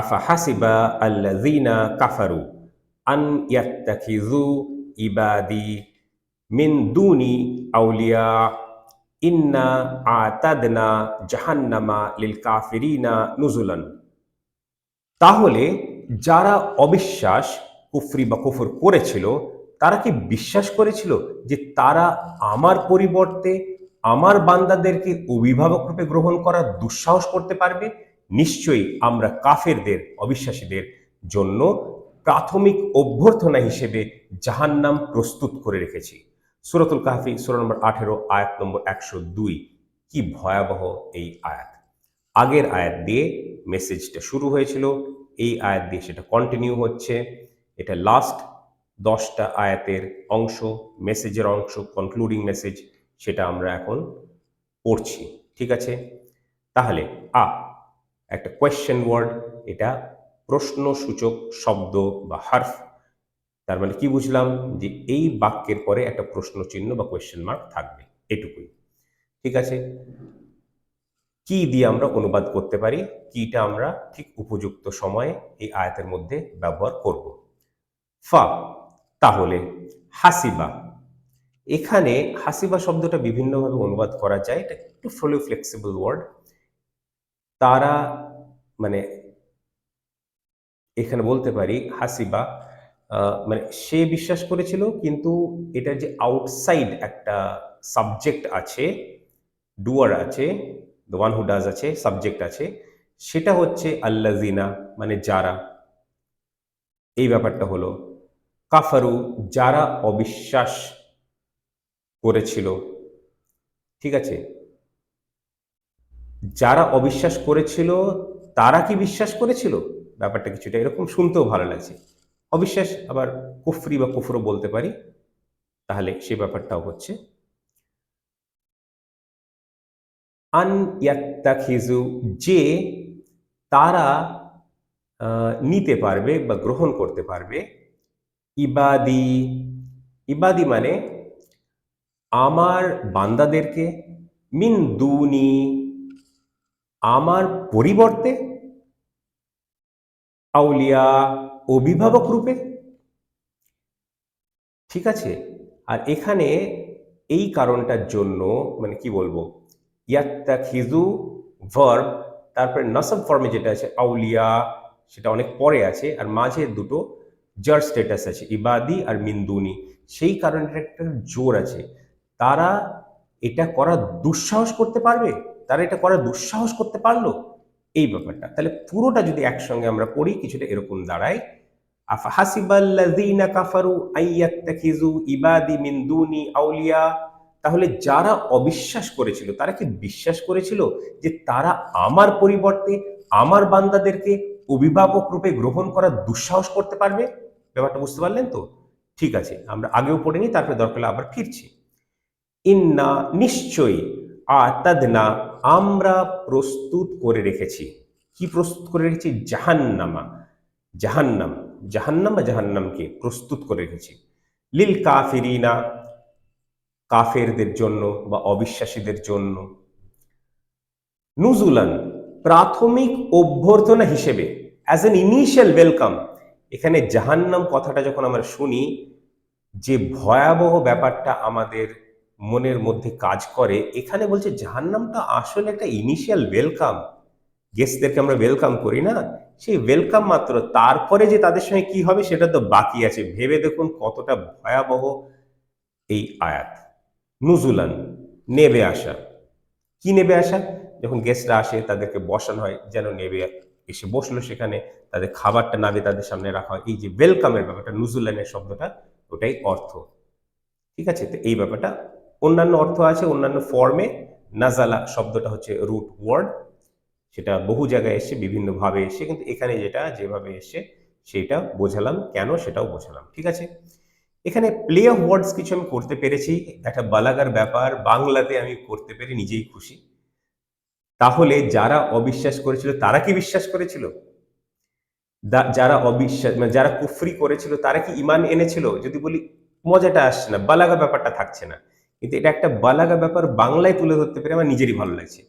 আফা হাসিবা আল্লাযীনা কাফারু আন ইয়াত্তাখিযু ইবাদি মিন দুনি আউলিয়া। ইন্না আতাদনা জাহান্নামা লিল কাফিরিনা নুজুলান। তাহলে যারা অবিশ্বাস, কুফরি বা কুফর করেছিল, তারা কি বিশ্বাস করেছিল যে তারা আমার পরিবর্তে আমার বান্দাদেরকে অভিভাবক রূপে গ্রহণ করার দুঃসাহস করতে পারবে? নিশ্চয়ই আমরা কাফেরদের, অবিশ্বাসীদের জন্য প্রাথমিক অভ্যর্থনা হিসেবে জাহান্নাম প্রস্তুত করে রেখেছি। সুরতুল কাহফি, সুরা নম্বর আঠেরো, আয়াত নম্বর একশো দুই। কি ভয়াবহ এই আয়াত। আগের আয়াত দিয়ে মেসেজটা শুরু হয়েছিল, এই আয়াত দিয়ে সেটা কন্টিনিউ হচ্ছে। এটা লাস্ট দশটা আয়াতের অংশ, মেসেজের অংশ কনক্লুডিং মেসেজ সেটা আমরা এখন পড়ছি। ঠিক আছে? তাহলে, আ একটা কোয়েশ্চেন ওয়ার্ড এটা প্রশ্নসূচক শব্দ বা হার্ফ তার মানে কি বুঝলাম? যে এই বাক্যের পরে একটা প্রশ্ন চিহ্ন বা কোয়েশ্চেন মার্ক থাকবে, এটুকুই। ঠিক আছে? কি দিয়ে আমরা অনুবাদ করতে পারি? কিটা আমরা ঠিক উপযুক্ত সময়ে এই আয়াতের মধ্যে ব্যবহার করব। ফা, তাহলে হাসিবা। এখানে হাসিবা শব্দটা বিভিন্নভাবে অনুবাদ করা যায়, এটা একটু ফ্লেক্সিবল ওয়ার্ড তারা মানে এখানে বলতে পারি হাসিবা মানে সে বিশ্বাস করেছিল কিন্তু এটার যে আউটসাইড একটা সাবজেক্ট আছে ডুয়ার আছে দ্য ওয়ান হু ডাজ আছে সাবজেক্ট আছে, সেটা হচ্ছে আল্লাজিনা মানে যারা। এই ব্যাপারটা হলো, কাফারু যারা অবিশ্বাস করেছিল। ঠিক আছে? যারা অবিশ্বাস করেছিল, তারা কি বিশ্বাস করেছিল? ব্যাপারটা কিছুটা এরকম শুনতেও ভালো লাগছে। অবিশ্বাস আবার কুফরি বা কুফরও বলতে পারি। তাহলে সে ব্যাপারটাও হচ্ছে। আন ইয়াত্তাখিজু যে তারা নিতে পারবে বা গ্রহণ করতে পারবে। ইবাদি ইবাদি মানে আমার বান্দাদেরকে মিন দুনি আমার পরিবর্তে আউলিয়া অভিভাবক রূপে। ঠিক আছে? আর এখানে এই কারণটার জন্য মানে কি বলব? ইয়াত্তা খিজু ভার্ব তারপরে নসব ফর্মে যেটা আছে, আউলিয়া, সেটা অনেক পরে আছে, আর মাঝে দুটো জার স্ট্যাটাস আছে, ইবাদি আর মিন্দুনি। সেই কারণটা একটা জোর আছে। তারা এটা করা দুঃসাহস করতে পারবে? তারা এটা করা দুঃসাহস করতে পারল? এই ব্যাপারটা। তাহলে পুরোটা যদি একসঙ্গে আমরা পড়ি কিছুটা এরকম দাঁড়ায়। আফহাসিবাল্লাযীনা কাফারু আইয়াত্তাখিজু ইবাদি মিন দুনি আউলিয়া। তাহলে যারা অবিশ্বাস করেছিল, তারা কি বিশ্বাস করেছিল যে তারা আমার পরিবর্তে, আমার বান্দাদেরকে অভিভাবক রূপে গ্রহণ করার দুঃসাহস করতে পারবে? ব্যাপারটা বুঝতে পারলেন তো? ঠিক আছে, আমরা আগেও পড়ে পড়িনি তারপরে দরকার আবার ফিরছি। ইন্না নিশ্চয়ই আতাদনা আমরা প্রস্তুত করে রেখেছি। কি প্রস্তুত করে রেখেছি? জাহান্নামা। জাহান্নাম। জাহান্নাম জাহান্নামকে প্রস্তুত করে রেখেছি। লিল কাফিরিনা, কাফেরদের জন্য বা অবিশ্বাসীদের জন্য। নুজুলান, প্রাথমিক অভ্যর্থনা হিসেবে অ্যাজ এন ইনিশিয়াল ওয়েলকাম এখানে জাহান্নাম কথাটা যখন আমরা শুনি, যে ভয়াবহ ব্যাপারটা আমাদের মনের মধ্যে কাজ করে, এখানে বলছে জাহান্নামটা আসলে একটা ইনিশিয়াল ওয়েলকাম গেস্টদেরকে আমরা ওয়েলকাম করি না। সেই ওয়েলকাম মাত্র। তারপরে যে তাদের সঙ্গে কি হবে সেটা তো বাকি আছে। ভেবে দেখুন কতটা ভয়াবহ এই আয়াত। নুজুলান, নেবে আসা। কি নেবে আসা? যখন গেস্টরা আসে, তাদেরকে বসানো হয়, যেন নেবে এসে বসল সেখানে। তাদের খাবারটা নাবে তাদের সামনে রাখা হয়। এই যে ওয়েলকামের ব্যাপারটা, নুজুলানের শব্দটা, ওটাই অর্থ। ঠিক আছে? তো এই ব্যাপারটা অন্যান্য অর্থ আছে, অন্যান্য ফর্মে নাজালা শব্দটা হচ্ছে রুট ওয়ার্ড সেটা বহু জায়গায় এসে বিভিন্নভাবে এসে কিন্তু এখানে যেটা যেভাবে এসে সেটা বোঝালাম। কেন? সেটাও বোঝালাম। ঠিক আছে? এখানে প্লে অফ ওয়ার্ডস কিছু আমি করতে পেরেছি, একটা বালাগার ব্যাপার, বাংলাতে আমি করতে পেরে নিজেই খুশি। তাহলে যারা অবিশ্বাস করেছিল, তারা কি বিশ্বাস করেছিল? যারা অবিশ্বাস মানে যারা কুফরি করেছিল, তারা কি ইমান এনেছিল? যদি বলি, মজাটা আসছে না বালাগা ব্যাপারটা থাকছে না। কিন্তু এটা একটা বালাগা ব্যাপার বাংলায় তুলে ধরতে পেরে আমার নিজেরই ভালো লাগছে।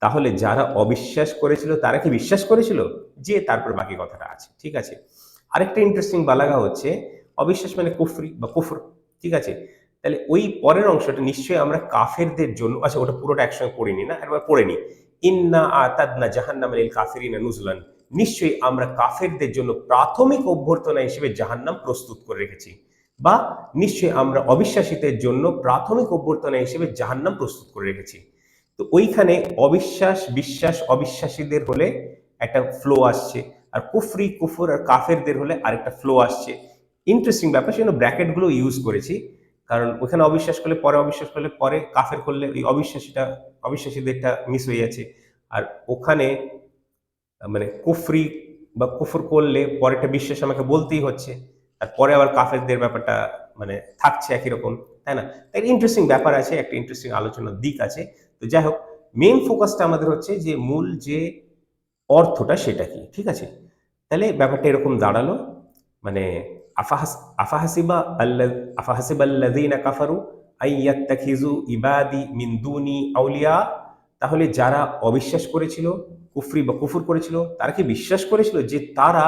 তাহলে যারা অবিশ্বাস করেছিল, তারা কি বিশ্বাস করেছিল? যে তারপর বাকি কথাটা আছে, ঠিক আছে? আরেকটা ইন্টারেস্টিং বালাগা হচ্ছে, অবিশ্বাস মানে কুফরি বা কুফর, ঠিক আছে? তাহলে ওই পরের অংশটা নিশ্চয়ই আমরা কাফেরদের জন্য আচ্ছা ওটা পুরোটা একসঙ্গে পড়িনি না? একবার পড়ে নি। ইন্না আতাদনা জাহান্নাম লিল কাফিরিনা নুজলান। নিশ্চয়ই আমরা কাফেরদের জন্য প্রাথমিক অভ্যর্থনা হিসেবে জাহান্নাম প্রস্তুত করে রেখেছি। বা নিশ্চয়ই আমরা অবিশ্বাসীদের জন্য প্রাথমিক অভ্যর্থনা হিসেবে জাহান্নাম প্রস্তুত করে রেখেছি। তো ওইখানে অবিশ্বাস, বিশ্বাস, অবিশ্বাসীদের হলে একটা ফ্লো আসছে আর কুফরি, কুফর আর কাফেরদের হলে আরেকটা ফ্লো আসছে। ইন্টারেস্টিং ব্যাপার, সেজন্য ব্র্যাকেটগুলো ইউজ করেছি। কারণ ওখানে অবিশ্বাস করলে পরে, অবিশ্বাস করলে পরে, কাফের করলে ওই অবিশ্বাসীটা, অবিশ্বাসীদেরটা মিস হয়ে যাচ্ছে। আর ওখানে মানে কুফরি বা কুফর করলে পরেরটা বিশ্বাস আমাকে বলতেই হচ্ছে। আর পরে আবার কাফেরদের ব্যাপারটা মানে থাকছে একই রকম, তাই না? তাই ইন্টারেস্টিং ব্যাপার আছে, একটা ইন্টারেস্টিং আলোচনার দিক আছে। তো যাই হোক মেন ফোকাসটা আমাদের হচ্ছে যে মূল যে অর্থটা সেটা কি, ঠিক আছে? তাহলে ব্যাপারটা এরকম দাঁড়াল মানে আফাহাস কাফারু ইবাদি মিন দুনি আউলিয়া। তাহলে যারা অবিশ্বাস করেছিল, কুফরি বা কুফুর করেছিল, তারা কি বিশ্বাস করেছিল যে তারা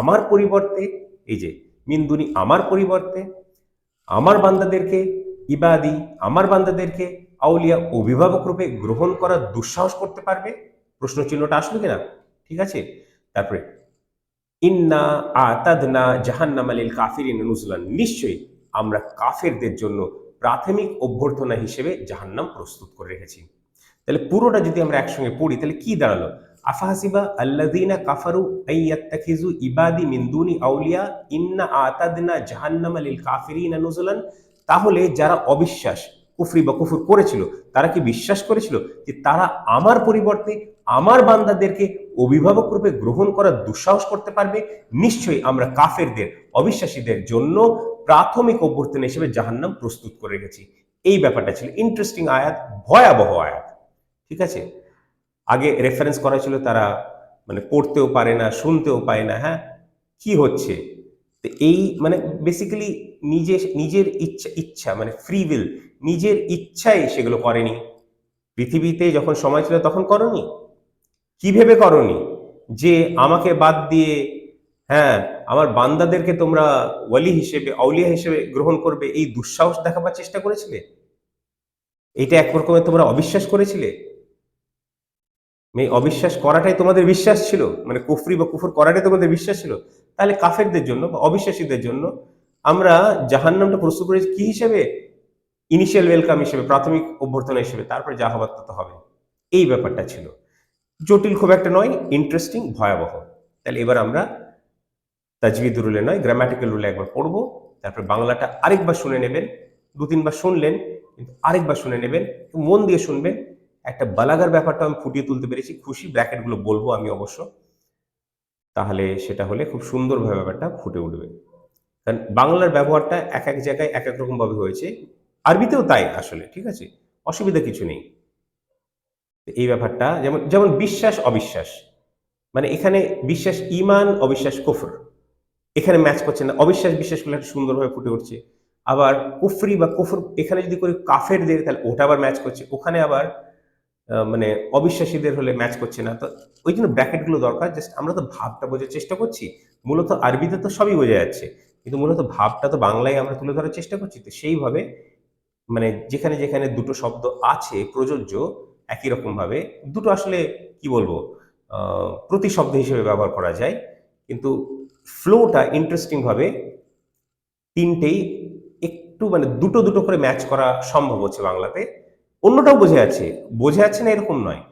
আমার পরিবর্তে, এই যে মিন্দুনি আমার পরিবর্তে, আমার বান্দাদেরকে ইবাদি, আমার বান্দাদেরকে আউলিয়া অভিভাবক রূপে গ্রহণ করার দুঃসাহস করতে পারবে? প্রশ্ন চিহ্নটা আসলো কিনা? ঠিক আছে? তারপরে, ইন্না আতাদনা জাহান্নাম আলিল কাফিরিন নুজলান। নিশ্চয়ই আমরা কাফেরদের জন্য প্রাথমিক অভ্যর্থনা হিসেবে জাহান্নাম প্রস্তুত করে রেখেছি। তাহলে পুরোটা যদি আমরা একসঙ্গে পড়ি, তাহলে কি দাঁড়াল? আফাহাসিবা আল্লাযীনা কাফারু আইয়াত্তাখিজু ইবাদি মিন দুনি আউলিয়া ইন্না আতাদনা জাহান্নাম লিল কাফিরিনা নুজুলান তাহলে যারা অবিশ্বাস, কুফরি বা কুফর করেছিল, তারা কি বিশ্বাস করেছিল যে তারা আমার পরিবর্তে আমার বান্দাদেরকে অভিভাবক রূপে গ্রহণ করার দুঃসাহস করতে পারবে? নিশ্চয়ই আমরা কাফেরদের, অবিশ্বাসীদের জন্য প্রাথমিক অভ্যর্থনা হিসেবে জাহান্নাম প্রস্তুত করে রেখেছি। এই ব্যাপারটা ছিল ইন্টারেস্টিং আয়াত, ভয়াবহ আয়াত। ঠিক আছে? আগে রেফারেন্স করা ছিল তারা মানে পড়তেও পারে না, শুনতেও পায় না হ্যাঁ? কি হচ্ছে? তো এই মানে বেসিক্যালি নিজে নিজের ইচ্ছা ইচ্ছা মানে ফ্রি উইল নিজের ইচ্ছায় সেগুলো করেনি। পৃথিবীতে যখন সময় ছিল তখন করনি। কি ভেবে করনি? যে আমাকে বাদ দিয়ে হ্যাঁ আমার বান্দাদেরকে তোমরা ওয়ালি হিসেবে, আউলিয়া হিসেবে গ্রহণ করবে, এই দুঃসাহস দেখাবার চেষ্টা করেছিলে? এটা এক রকমের তোমরা অবিশ্বাস করেছিলে? এই অবিশ্বাস করাটাই তোমাদের বিশ্বাস ছিল? মানে কুফরি বা কুফর করাটাই তোমাদের বিশ্বাস ছিল? তাহলে কাফেরদের জন্য বা অবিশ্বাসীদের জন্য আমরা জাহান্নামটা প্রস্তুত করেছি কি হিসেবে? ইনিশিয়াল ওয়েলকাম হিসেবে, প্রাথমিক অভ্যর্থনা হিসেবে, তারপরে যা হবার তত হবে। এই ব্যাপারটা ছিল। জটিল খুব একটা নয় ইন্টারেস্টিং ভয়াবহ। তাহলে এবার আমরা তাজবিদ রুলে নয় গ্রামাটিক্যাল রুলে একবার পড়ব। তারপর বাংলাটা আরেকবার শুনে নেবেন। দু তিনবার শুনলেন, কিন্তু আরেকবার শুনে নেবেন মন দিয়ে শুনবেন। একটা বালাগার ব্যাপারটা আমি ফুটিয়ে তুলতে পেরেছি। খুশি ব্র্যাকেটগুলো বলব আমি অবশ্য। তাহলে সেটা হলে খুব সুন্দরভাবে ব্যাপারটা ফুটে উঠবে। কারণ বাংলার ব্যবহারটা এক এক জায়গায় এক এক রকমভাবে হয়েছে। আরবিতেও তাই আসলে, ঠিক আছে? অসুবিধা কিছু নেই। এই ব্যাপারটা যেমন যেমন বিশ্বাস, অবিশ্বাস। মানে এখানে বিশ্বাস, ইমান, অবিশ্বাস, কুফর। এখানে ম্যাচ করছে না। অবিশ্বাস বিশ্বাসগুলো একটা সুন্দরভাবে ফুটে উঠছে। আবার কুফরি বা কুফর, এখানে যদি করি কাফেরদের, তাহলে ওটা আবার ম্যাচ করছে। ওখানে আবার মানে অবিশ্বাসীদের হলে ম্যাচ করছে না। তো ওই জন্য ব্র্যাকেটগুলো দরকার। জাস্ট আমরা তো ভাবটা বোঝার চেষ্টা করছি। মূলত আরবিতে তো সবই বোঝা যাচ্ছে। কিন্তু মূলত ভাবটা তো বাংলায় আমরা তুলে ধরার চেষ্টা করছি। তো সেইভাবে মানে যেখানে যেখানে দুটো শব্দ আছে, প্রযোজ্য, একই রকম ভাবে, দুটো আসলে কি বলব প্রতিশব্দ হিসেবে ব্যবহার করা যায়। কিন্তু ফ্লোটা ইন্টারেস্টিং ভাবে তিনটেই একটু মানে দুটো দুটো করে ম্যাচ করা সম্ভব হচ্ছে বাংলাতে। অন্যটাও বোঝা যাচ্ছে। বোঝা যাচ্ছে না এরকম নয়।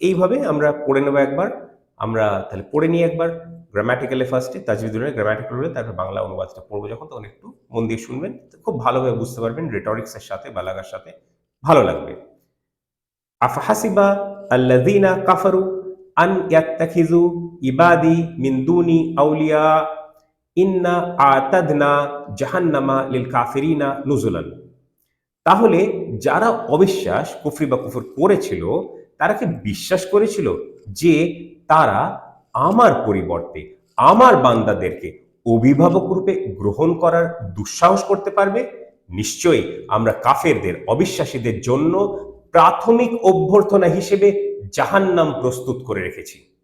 এইভাবে আমরা পড়ে নেব একবার। আমরা তাহলে পড়ে নিই একবার। গ্রামাটিক্যালে ফার্স্টে তাজবিদুলের গ্রামাটিক্যাল তারপর বাংলা অনুবাদটা পড়ব যখন, তখন একটু মন দিয়ে শুনবেন। খুব ভালোভাবে বুঝতে পারবেন রেটরিক্সের সাথে, বালাগার সাথে ভালো লাগবে। আফহাসিবা আল্লাযীনা কাফারু আন ইয়াত্তাখিযু ইবাদি মিন দুনি আউলিয়া ইন্না আতাদনা জাহান্নামা লিল কাফিরিনা নুজুলান। তাহলে যারা অবিশ্বাস, কুফরি বা কুফর করেছিল, তারা কি বিশ্বাস করেছিল যে তারা আমার পরিবর্তে, আমার বান্দাদেরকে অভিভাবক রূপে গ্রহণ করার দুঃসাহস করতে পারবে? নিশ্চয়ই আমরা কাফেরদের, অবিশ্বাসীদের জন্য প্রাথমিক অভ্যর্থনা হিসেবে জাহান্নাম প্রস্তুত করে রেখেছি।